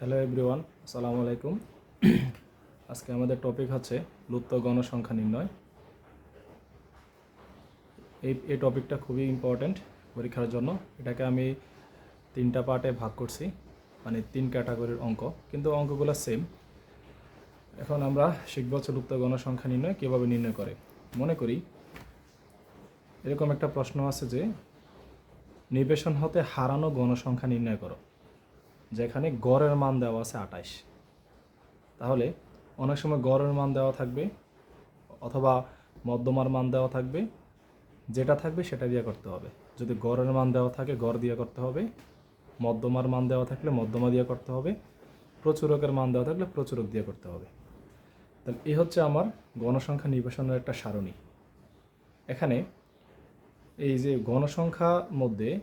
Hello everyone, আসসালামু আলাইকুম। আজকে আমাদের টপিক হচ্ছে লুপ্ত গণসংখ্যা নির্ণয়। এই এই টপিকটা খুবই ইম্পর্ট্যান্ট পরীক্ষার জন্য। এটাকে আমি তিনটা পার্টে ভাগ করছি মানে তিন ক্যাটাগরির অঙ্ক। কিন্তু অঙ্কগুলো সেম এখন আমরা শিখব হচ্ছে লুপ্ত গণসংখ্যা নির্ণয় কীভাবে নির্ণয় করে। মনে করি, এরকম একটা প্রশ্ন আছে যে, নিবেশন হতে হারানো গণসংখ্যা নির্ণয় করো। যেখানে গড়ের মান দেওয়া আছে আটাইশ। তাহলে অনেক সময় গড়ের মান দেওয়া থাকবে অথবা মধ্যমার মান দেওয়া থাকবে, যেটা থাকবে সেটা দিয়ে করতে হবে। যদি গড়ের মান দেওয়া থাকে, গড় দিয়ে করতে হবে। মধ্যমার মান দেওয়া থাকলে মধ্যমা দিয়ে করতে হবে। প্রচুরকের মান দেওয়া থাকলে প্রচুরক দিয়ে করতে হবে। তাহলে এই হচ্ছে আমার গণসংখ্যা নির্বাচনের একটা সারণী। এখানে এই যে গণসংখ্যার মধ্যে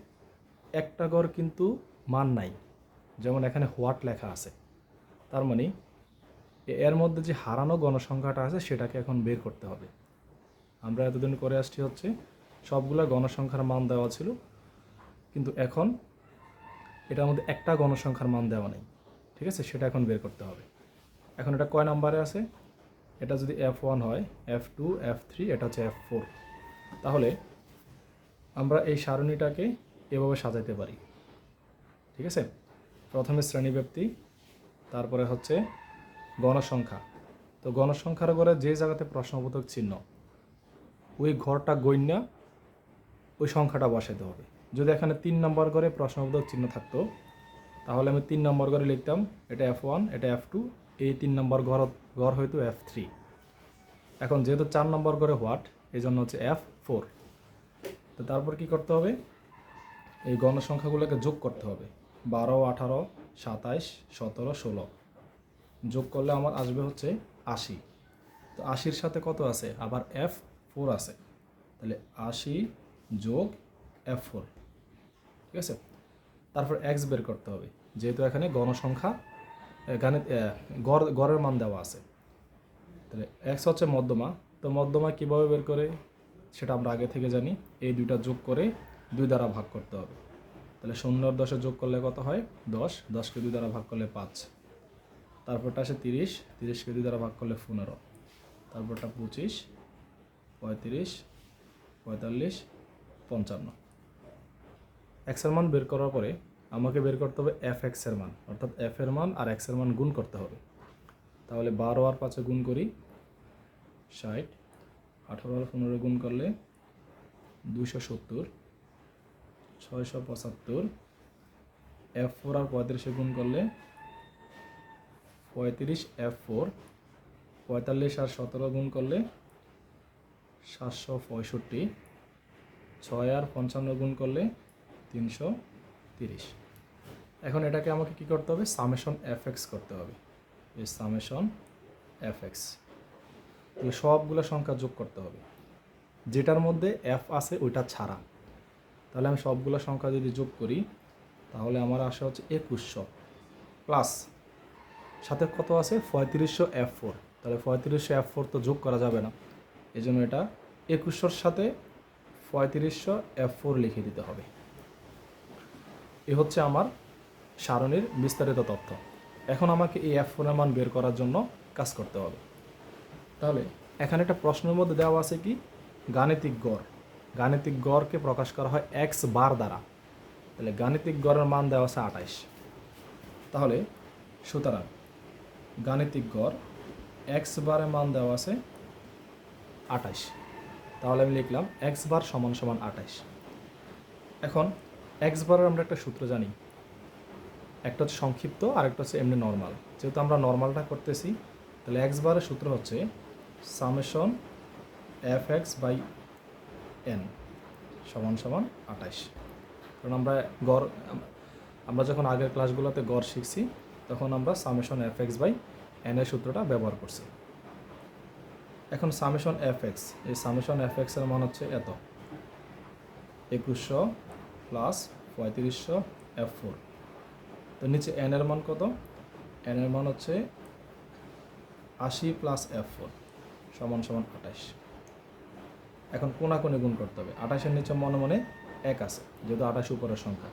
একটা গড় কিন্তু মান নাই। যেমন এখানে হোয়াট লেখা আছে, তার মানে এর মধ্যে যে হারানো গণসংখ্যাটা আছে সেটাকে এখন বের করতে হবে। আমরা এতদিন করে আসছি হচ্ছে সবগুলা গণসংখ্যার মান দেওয়া ছিল, কিন্তু এখন এটার মধ্যে একটা গণসংখ্যার মান দেওয়া নেই, ঠিক আছে? সেটা এখন বের করতে হবে। এখন এটা কয় নাম্বারে আছে? এটা যদি এফ ওয়ান হয় এফ টু এফ থ্রি এটা হচ্ছে এফ ফোর তাহলে আমরা এই সারণীটাকে এভাবে সাজাইতে পারি, ঠিক আছে? প্রথমে শ্রেণীব্যক্তি তারপরে হচ্ছে গণসংখ্যা। তো গণসংখ্যার ঘরে যে জায়গাতে প্রশ্নবোধক চিহ্ন, ওই ঘরটা গণ্যা, ওই সংখ্যাটা বসাইতে হবে। যদি এখানে তিন নম্বর ঘরে প্রশ্নবোধক চিহ্ন থাকতো, তাহলে আমি তিন নম্বর ঘরে লিখতাম, এটা এফ ওয়ান এটা এফ টু এই তিন নম্বর ঘর ঘর হয়তো এফ থ্রি এখন যেহেতু চার নম্বর ঘরে হোয়াট এই জন্য হচ্ছে এফ ফোর তো তারপর কি করতে হবে? এই গণসংখ্যাগুলোকে যোগ করতে হবে। বারো, আঠারো, সাতাইশ, সতেরো, ষোলো। যোগ করলে আমার আসবে হচ্ছে আশি। তো আশির সাথে কত আছে? আবার এফ ফোর আছে। তাহলে আশি যোগ এফ ফোর ঠিক আছে? তারপর এক্স বের করতে হবে। যেহেতু এখানে গণসংখ্যা এখানে গড়, গড়ের মান দেওয়া আছে। তাহলে এক্স হচ্ছে মধ্যমা। তো মধ্যমা কীভাবে বের করে? সেটা আমরা আগে থেকে জানি। এই দুইটা যোগ করে দুই দ্বারা ভাগ করতে হবে। তাহলে শূন্য আর দশে যোগ করলে কত হয়? দশ। দশকে দুই দ্বারা ভাগ করলে পাঁচ। তারপরটা আসে তিরিশ। তিরিশকে দুই দ্বারা ভাগ করলে পনেরো। তারপরটা পঁচিশ, পঁয়ত্রিশ, পঁয়তাল্লিশ, পঞ্চান্ন। এক্সের মান বের করার পরে আমাকে বের করতে হবে এফ এক্সের মান। অর্থাৎ এফ এর মান আর এক্সের মান গুণ করতে হবে। তাহলে বারো আর পাঁচে গুণ করি ষাট। আঠারো আর পনেরো গুণ করলে দুইশো সত্তর। ছয়শো পঁচাত্তর। এফ ফোর আর পঁয়ত্রিশে গুণ করলে পঁয়ত্রিশ এফ ফোর পঁয়তাল্লিশ আর সতেরো গুণ করলে সাতশো পঁয়ষট্টি। ছয় আর পঞ্চান্ন গুণ করলে তিনশো তিরিশ। এখন এটাকে আমাকে কি করতে হবে? সামেশন এফ এক্স করতে হবে। এই সামেশন এফ এক্স সবগুলো সংখ্যা যোগ করতে হবে। যেটার মধ্যে এফ আছে, ওইটা ছাড়া। তাহলে আমি সবগুলো সংখ্যা যদি যোগ করি, তাহলে আমার আসা হচ্ছে একুশশো। প্লাস সাথে কত আছে? পঁয়ত্রিশশো এফ ফোর তাহলে পঁয়ত্রিশশো এফ ফোর তো যোগ করা যাবে না। এই জন্য এটা একুশশোর সাথে পঁয়ত্রিশশো এফ ফোর লিখে দিতে হবে। এ হচ্ছে আমার সারণীর বিস্তারিত তথ্য। এখন আমাকে এই এফ ফোরের মান বের করার জন্য কাজ করতে হবে। তাহলে এখানে একটা প্রশ্নের মধ্যে দেওয়া আছে কি? গাণিতিক গড়। গাণিতিক গড়কে প্রকাশ করা হয় এক্স বার দ্বারা। তাহলে গাণিতিক গড়ের মান দেওয়া আছে আঠাইশ। তাহলে সুতরাং গাণিতিক গড় এক্স বারের মান দেওয়া আছে আঠাইশ। তাহলে আমি লিখলাম এক্স বার সমান সমান আঠাইশ। এখন এক্স বারের আমরা একটা সূত্র জানি। একটা হচ্ছে সংক্ষিপ্ত আর একটা হচ্ছে এমনি নর্মাল। যেহেতু আমরা নর্মালটা করতেছি, তাহলে এক্স বারের সূত্র হচ্ছে summation F X by N সমান সমান আঠাইশ। কারণ আমরা গড়, আমরা যখন আগের ক্লাসগুলোতে গড় শিখছি, তখন আমরা summation F X by N এর সূত্রটা ব্যবহার করছি। এখন সামেশন এফ এক্স এই সামেশন এফ এক্সের মান হচ্ছে এত। একুশশো প্লাস পঁয়ত্রিশশো এফ ফোর তো নিচে এন এর মান কত? এন এর মান হচ্ছে আশি প্লাস এফ ফোর সমান সমান আঠাশ এখন কোনাকুনি গুণ করতে হবে। আঠাশের নিচে মনে মনে এক আছে, যেহেতু আঠাশ উপরের সংখ্যা।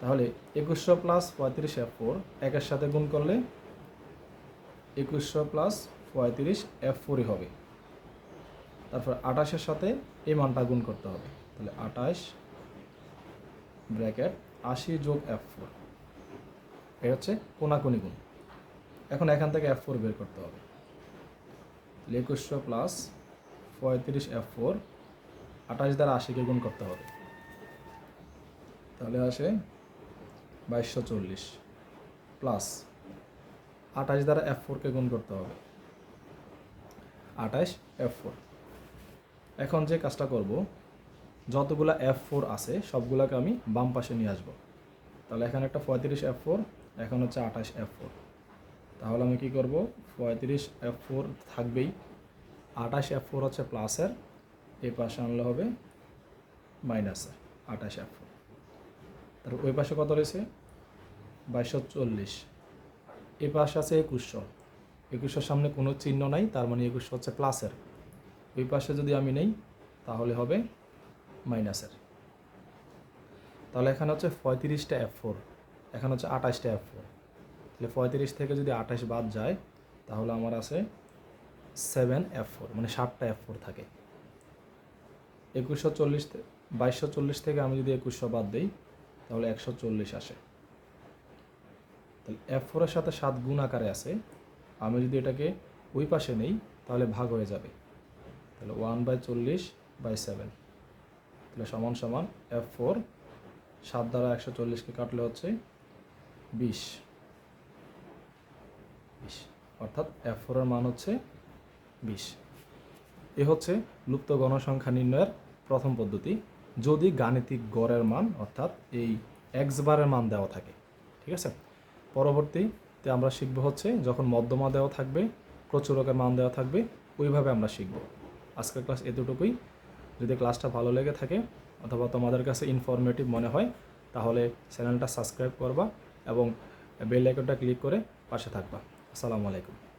তাহলে একুশশো প্লাস পঁয়ত্রিশ এফ ফোর একের সাথে গুণ করলে একুশশো প্লাস পঁয়ত্রিশ এফ ফোরই হবে। তারপর আঠাশের সাথে এই মানটা গুণ করতে হবে। তাহলে আঠাশ ব্র্যাকেট আশি যোগ এফ ফোর এটা হচ্ছে কোনাকুনি গুণ। এখন এখান থেকে এফ ফোর বের করতে হবে। একুশশো প্লাস পঁয়ত্রিশ এফ ফোর আঠাশ দ্বারা আশিকে গুণ করতে হবে। তাহলে আসে বাইশশো চল্লিশ প্লাস আঠাশ দ্বারা এফ ফোরকে গুণ করতে হবে। আঠাশ এফ ফোর এখন যে কাজটা করব, যতগুলা এফ ফোর আছে, সবগুলোকে আমি বাম পাশে নিয়ে আসব। তাহলে এখানে একটা পঁয়ত্রিশ এফ ফোর এখন হচ্ছে আঠাশ এফ ফোর তাহলে আমি কি করব? পঁয়ত্রিশ এফ ফোর থাকবেই। আঠাশ এফ ফোর হচ্ছে প্লাসের এই পাশে আনলে হবে মাইনাসের আঠাশ এফ ফোর তারপর ওই পাশে কত রয়েছে? বাইশশো চল্লিশ। এ পাশে আছে একুশশো। একুশশোর সামনে কোনো চিহ্ন নাই, তার মানে একুশশো হচ্ছে প্লাসের ওই পাশে যদি আমি নেই, তাহলে হবে মাইনাসের তাহলে এখানে হচ্ছে পঁয়ত্রিশটা এফ ফোর এখানে হচ্ছে আঠাশটা এফ ফোর তাহলে পঁয়ত্রিশ থেকে যদি আঠাশ বাদ যায়, তাহলে আমার আছে সেভেন এফ ফোর মানে সাতটা এফ ফোর থাকে। একুশশো চল্লিশ বাইশশো চল্লিশ থেকে আমি যদি একুশশো বাদ দিই, তাহলে একশো চল্লিশ আসে। তাহলে এফ ফোরের সাথে সাত গুণ আকারে আছে। আমি যদি এটাকে ওই পাশে নেই, তাহলে ভাগ হয়ে যাবে। তাহলে ওয়ান বাই চল্লিশ বাই সেভেন তাহলে সমান সমান এফ ফোর সাত দ্বারা একশো চল্লিশকে কাটলে হচ্ছে বিশ। বিশ। অর্থাৎ এফ ফোরের মান হচ্ছে বিশ। এ হচ্ছে লুপ্ত গণসংখ্যা নির্ণয়ের প্রথম পদ্ধতি। যদি গাণিতিক গড়ের মান, অর্থাৎ এই এক্স বারের মান দেওয়া থাকে, ঠিক আছে? পরবর্তীতে আমরা শিখব হচ্ছে যখন মধ্যমা দেওয়া থাকবে, প্রচুরকের মান দেওয়া থাকবে, ওইভাবে আমরা শিখব। আজকের ক্লাস এতটুকুই। যদি ক্লাসটা ভালো লেগে থাকে অথবা তোমাদের কাছে ইনফরমেটিভ মনে হয়, তাহলে চ্যানেলটা সাবস্ক্রাইব করবা এবং বেল আইকনটা ক্লিক করে পাশে থাকবা। আসসালামু আলাইকুম।